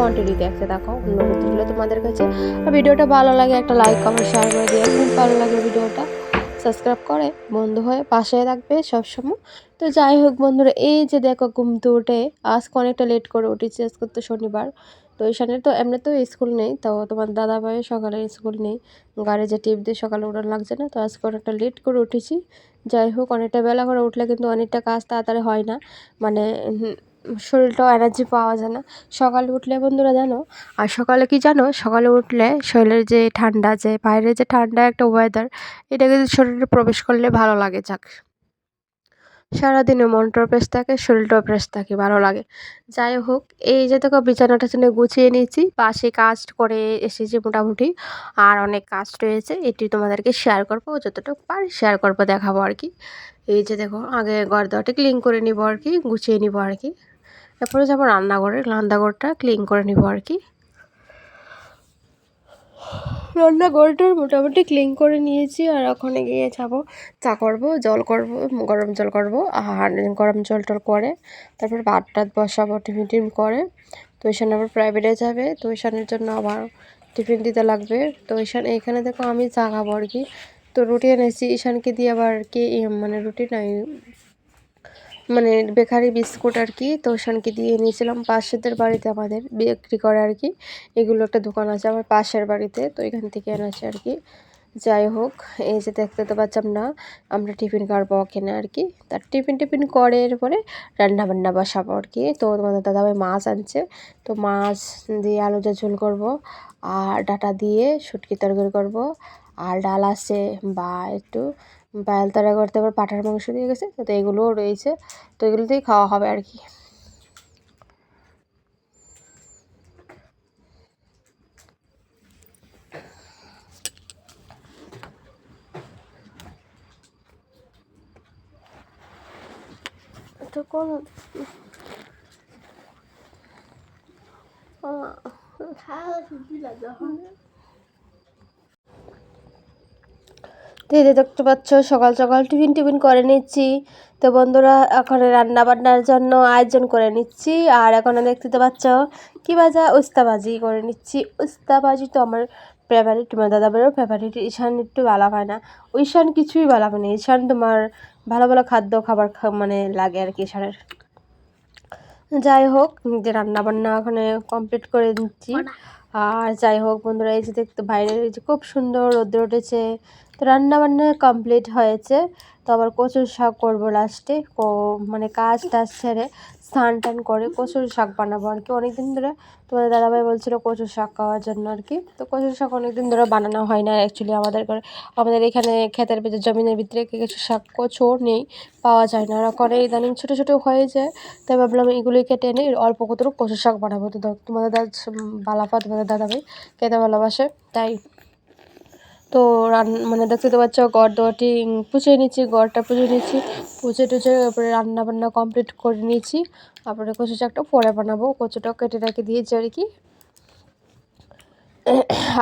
Continue দেখতে থাকো। রইল তোমাদের কাছে। আর ভিডিওটা ভালো লাগে, একটা লাইক কমেন্ট শেয়ার করে দিও। খুব ভালো লাগে ভিডিওটা। সাবস্ক্রাইব করে, বন্ধু হয়ে পাশে থাকবে সবসময়। তো যাই হোক বন্ধুরা, এই যে দেখো ঘুমতে উঠে আজকে অনেকটা লেট করে উঠেছি, আজকে তো শনিবার। তো এইখানে তো এমনি তো স্কুল নেই, তো তোমার দাদা ভাই সকালে স্কুল নেই। গাড়ি যে টিপ দিয়ে সকালে উঠানো লাগছে না, তো আজকে অনেকটা লেট করে উঠেছি। যাই হোক, অনেকটা বেলা করে উঠলে কিন্তু অনেকটা কাজ তাড়াতাড়ি হয় না। মানে শরীরটাও এনার্জি পাওয়া যায় না। সকালে উঠলে বন্ধুরা জানো, আর সকালে কি জানো, সকালে উঠলে শরীরের যে ঠান্ডা, যে বাইরে যে ঠান্ডা একটা ওয়েদার এটা কিন্তু শরীরে প্রবেশ করলে ভালো লাগে, যাক। সারাদিনে মনটাও ফ্রেশ থাকে, শরীরটাও ফ্রেশ থাকে, ভালো লাগে। যাই হোক, এই যে দেখো বিছানাটা টিছানা গুছিয়ে নিয়েছি, পাশে কাজ করে এসেছি মোটামুটি, আর অনেক কাজ রয়েছে, এটি তোমাদেরকে শেয়ার করব, যতটুকু পারি শেয়ার করব, দেখাবো আর কি। এই যে দেখো, আগে ঘর দেওয়াটা ক্লিন করে নিবো আর কি, গুছিয়ে নিবো আর কি। এরপরে যাব রান্নাঘরে, রান্নাঘরটা ক্লিন করে নিবো আর কি। রান্নাঘরটার মোটামুটি ক্লিন করে নিয়েছি আর ওখানে গিয়ে যাব, চা করব, জল করব, গরম জল করব, আর গরম জল টল করে তারপর ভাত টাত বসাবো, টিফিন টিফিন করে। তো ঈশান আবার প্রাইভেটে যাবে তো ঈশানের জন্য আবার টিফিন দিতে লাগবে। তো ঈশান এইখানে দেখো আমি চা খাব আর কি। তো রুটি এনেছি, ঈশানকে দিয়ে আবার কি মানে রুটি নাই মানে বেকারি বিস্কুট আর কি তো ঈশানকে দিয়ে নিয়েছিলাম পাশেদের বাড়িতে আমাদের বিক্রি করে আর কি। এগুলো একটা দোকান আছে আমার পাশের বাড়িতে, তো এখান থেকে এনেছে আর কি। যাই হোক, এই যে দেখতে তো পাচ্ছাম না, আমরা টিফিন খাওয়াবো ওখানে আর কি। তার টিফিন টিফিন করে এরপরে রান্না বান্না বসাবো আর কি। তো তোমাদের দাদাভাই মাছ আনছে, তো মাছ দিয়ে আলু দিয়ে ঝোল করব, আর ডাটা দিয়ে শুটকি তরকারি করব, আর ডাল আছে বা একটু বায়াল তারা করতে আবার পাঠার মাংস দিয়ে গেছে, তো এগুলোও রয়েছে, তো এগুলোতেই খাওয়া হবে আর কি। তো কোন তো যে দেখতে পাচ্ছ সকাল সকাল টিফিন টিফিন করে নিচ্ছি। তো বন্ধুরা এখন রান্না বান্নার জন্য আয়োজন করে নিচ্ছি। আর এখন দেখতে তো পাচ্ছ কী ভাজা? উস্তাবাজি করে নিচ্ছি। উস্তাবাজি তো আমার ফেভারিট তোমার দাদাবারও ফেভারিট ঈশান একটু ভালো হয় না। ঈশান কিছুই ভালো হয় না। ঈশান তোমার ভালো ভালো খাদ্য খাবার মানে লাগে আর কি ঈশানের। যাই হোক যে রান্না বান্না ওখানে কমপ্লিট করে দিচ্ছি আর যাই হোক বন্ধুরা এই যে দেখতে বাইরে এই যে খুব সুন্দর রোদ্র উঠেছে। তো রান্না বান্না কমপ্লিট হয়েছে। তো আবার কচুর শাক করব লাস্টে মানে কাজ টাজ ছেড়ে স্নান টান করে কচুর শাক বানাবো আর কি। অনেকদিন ধরে তোমাদের দাদাভাই বলছিল কচুর শাক খাওয়ার জন্য আর কি। তো কচুর শাক অনেকদিন ধরে বানানো হয় না অ্যাকচুয়ালি আমাদের ঘরে। আমাদের এখানে ক্ষেতের ভিতরে, জমিনের ভিতরে কিছু শাক কচু নেই, পাওয়া যায় না। ওরা করে ইদানিং ছোটো ছোটো হয়ে যায়। তাই ভাবলাম এগুলোই কেটে এনে অল্প কতটুকু কচুর শাক বানাবো। তো তোমাদের দাদা বালাপা তোমাদের দাদাভাই খেতে ভালোবাসে। তাই তো রান মানে দেখতে তো পাচ্ছ গড় দোয়াটি পুছে নিচ্ছি গড়টা পুছে নিচ্ছি, পুছে টুছে তারপরে রান্না বান্না কমপ্লিট করে নিয়েছি। তারপরে কচু শাকটা পরে বানাবো কচুটা কেটে রেখে দিয়েছি আর কি।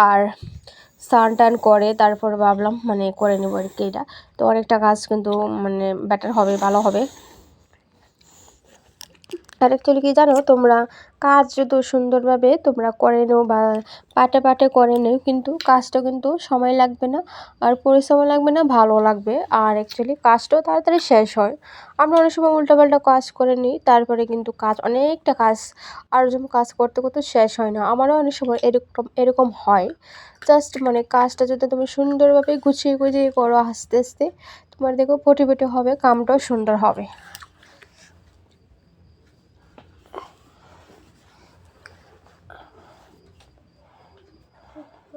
আর স্নান টান করে তারপর ভাবলাম মানে করে নেব আর কি এটা। তো অনেকটা কাজ কিন্তু মানে বেটার হবে, ভালো হবে। আর অ্যাকচুয়ালি কি জানো? তোমরা কাজ যদি সুন্দরভাবে তোমরা করে নেও বা পাটে পাটে করে নেও, কিন্তু কাজটা কিন্তু সময় লাগবে না আর পরিশ্রম লাগবে না, ভালো লাগবে। আর অ্যাকচুয়ালি কাজটাও তাড়াতাড়ি শেষ হয়। আমরা অনেক সময় উল্টোপাল্টা কাজ করে নিই, তারপরে কিন্তু কাজ, অনেকটা কাজ আর যেমন কাজ করতে করতে শেষ হয় না। আমারও অনেক সময় এরকম এরকম হয়। জাস্ট মানে কাজটা যদি তুমি সুন্দরভাবে গুছিয়ে গুছিয়ে করো আস্তে আস্তে, তোমার দেখো ফটি ফটি হবে, কামটাও সুন্দর হবে।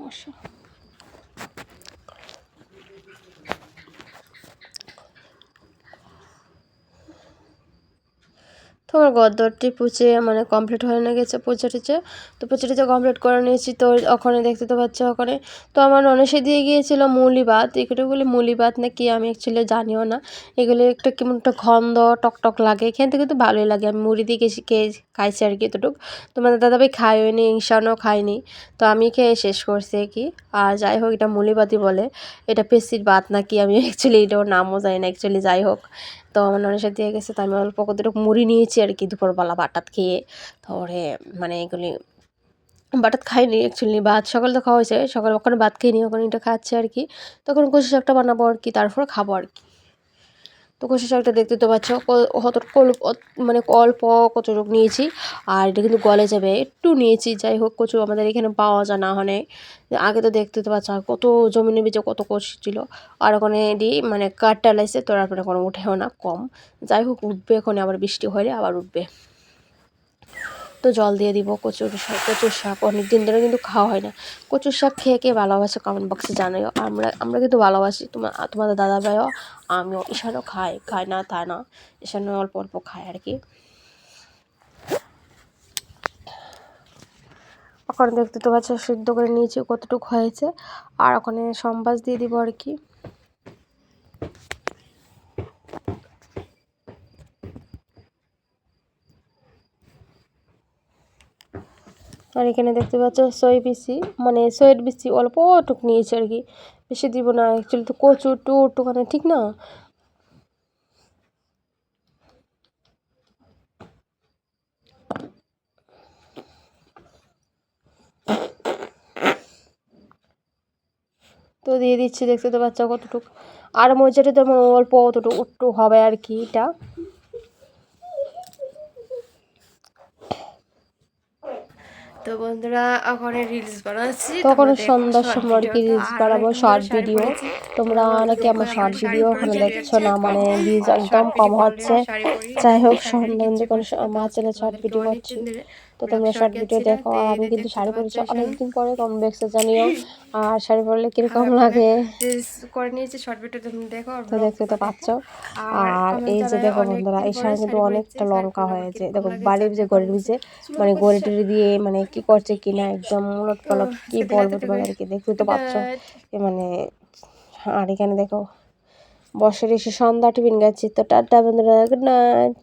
模式。তো আমার গদ্দরটি পুচে মানে কমপ্লিট হয়ে না গেছে পুচে টুচে তো পুচে টুচে কমপ্লিট করে নিয়েছি। তো ওখানে দেখতে তো পাচ্ছ ওখানে। তো আমার অনেসে দিয়ে গিয়েছিল মুলি ভাত এগুলোগুলি মুলি ভাত না কি আমি অ্যাকচুয়ালি জানিও না। এগুলি একটা কেমন একটা গন্ধ, টকটক লাগে। এখান থেকে তো ভালোই লাগে। আমি মুড়ি দিয়ে গেছি খেয়ে খাইছি আর কি এতটুকু। তোমাদের দাদাভাই খাইনি ইনসানও খাইনি তো আমি খেয়ে শেষ করছি কি। আর যাই হোক, এটা মুলিবাতি বলে। এটা পেশির ভাত নাকি? আমি অ্যাকচুয়ালি এটাও নামও জানি না। অ্যাকচুয়ালি যাই হোক। তো আমার ননেশা দিয়ে গেছে, তো আমি অল্প কতটুকু মুড়ি নিয়েছি আর কি, দুপুরবেলা বাটাত খেয়ে, তারপরে মানে এগুলি বাটাত খাইনি অ্যাকচুয়ালি ভাত সকাল তো খাওয়া হয়েছে, সকাল ওখানে ভাত খেয়ে নিই ওখানে এটা খাচ্ছে আর কি, তখন কষি শাকটা বানাবো আর কি, তারপর খাব আর কি। তো কষি শাকটা দেখতে তো পাচ্ছ কত মানে অল্প কতটুকু নিয়েছি। আর এটা কিন্তু গলে যাবে, একটু নিয়েছি, যাই হোক, কচু আমাদের এখানে পাওয়া যায় না হনে আগে তো দেখতে তো পাচ্ছ কত জমিনে বেঁচে কত কচু ছিল। আর ওখানে দি মানে কাঠটা লাইছে তো আর কোনো উঠেও না, কম। যাই হোক, উঠবে এখন আবার বৃষ্টি হলে আবার উঠবে। তো জল দিয়ে দিব, কচুর শাক কচুর শাক। অনেক দিন ধরে কিন্তু খাওয়া হয় না। কচুর শাক খেয়ে কে ভালোবাসে কমেন্ট বক্সে জানাই আমরা আমরা কিন্তু ভালোবাসি। তোমার তোমাদের দাদা ভাইও আমিও ঈশানও খাই খাই না, তা না। ঈশানও অল্প অল্প খায় আর কি। ওখানে দেখতে তো পাচ্ছ, সিদ্ধ করে নিয়েছি, কতটুকু হয়েছে। আর ওখানে সম্বাস দিয়ে দিব আর কি। আর এখানে দেখতে পাচ্ছ সই বিসি মানে সয়ের বিসি অল্প টুক নিয়েছে আর কি। বেশি দিব না অ্যাকচুয়ালি তো কচু টু টুকানে ঠিক না? তো দিয়ে দিচ্ছি, দেখতে তো বাচ্চা কতটুকু। আর মজাটা তো অল্প অতটুকু, একটু হবে আর কি এটা। তো বন্ধুরা ওখানে রিলস বানাচ্ছি। তখন সন্ধ্যার সময় আর কি রিলস বানাবো শর্ট ভিডিও তোমরা অনেকে আমার শর্ট ভিডিও ওখানে দেখছ না মানে ভিউজ একদম কম হচ্ছে। যাই হোক সন্ধ্যা কোনো আমার ছেলে শর্ট ভিডিও হচ্ছে তো তোমরা শর্ট ভিডিও দেখো আর আমি কিন্তু শাড়ি পরেছি অনেকদিন পরে কম দেখছে জানিও। আর শাড়ি পরলে কীরকম লাগে? করে নিয়েছি শর্ট ভিডিও তুমি দেখো তো দেখতে তো পাচ্ছ। আর এই যে দেখো বন্ধুরা এই শাড়ি কিন্তু অনেকটা লঙ্কা হয়েছে। দেখো বাড়ির যে গড়ের ভিজে মানে গড়ে টড়ে দিয়ে মানে কি করছে কিনা একদম উলট পালট কি বলব তোমাকে আর কি দেখতে তো পাচ্ছ। মানে আর এখানে দেখো বসে এসে সন্ধ্যা টিফিন গেছি তো টাটা বন্ধুরা গুড নাইট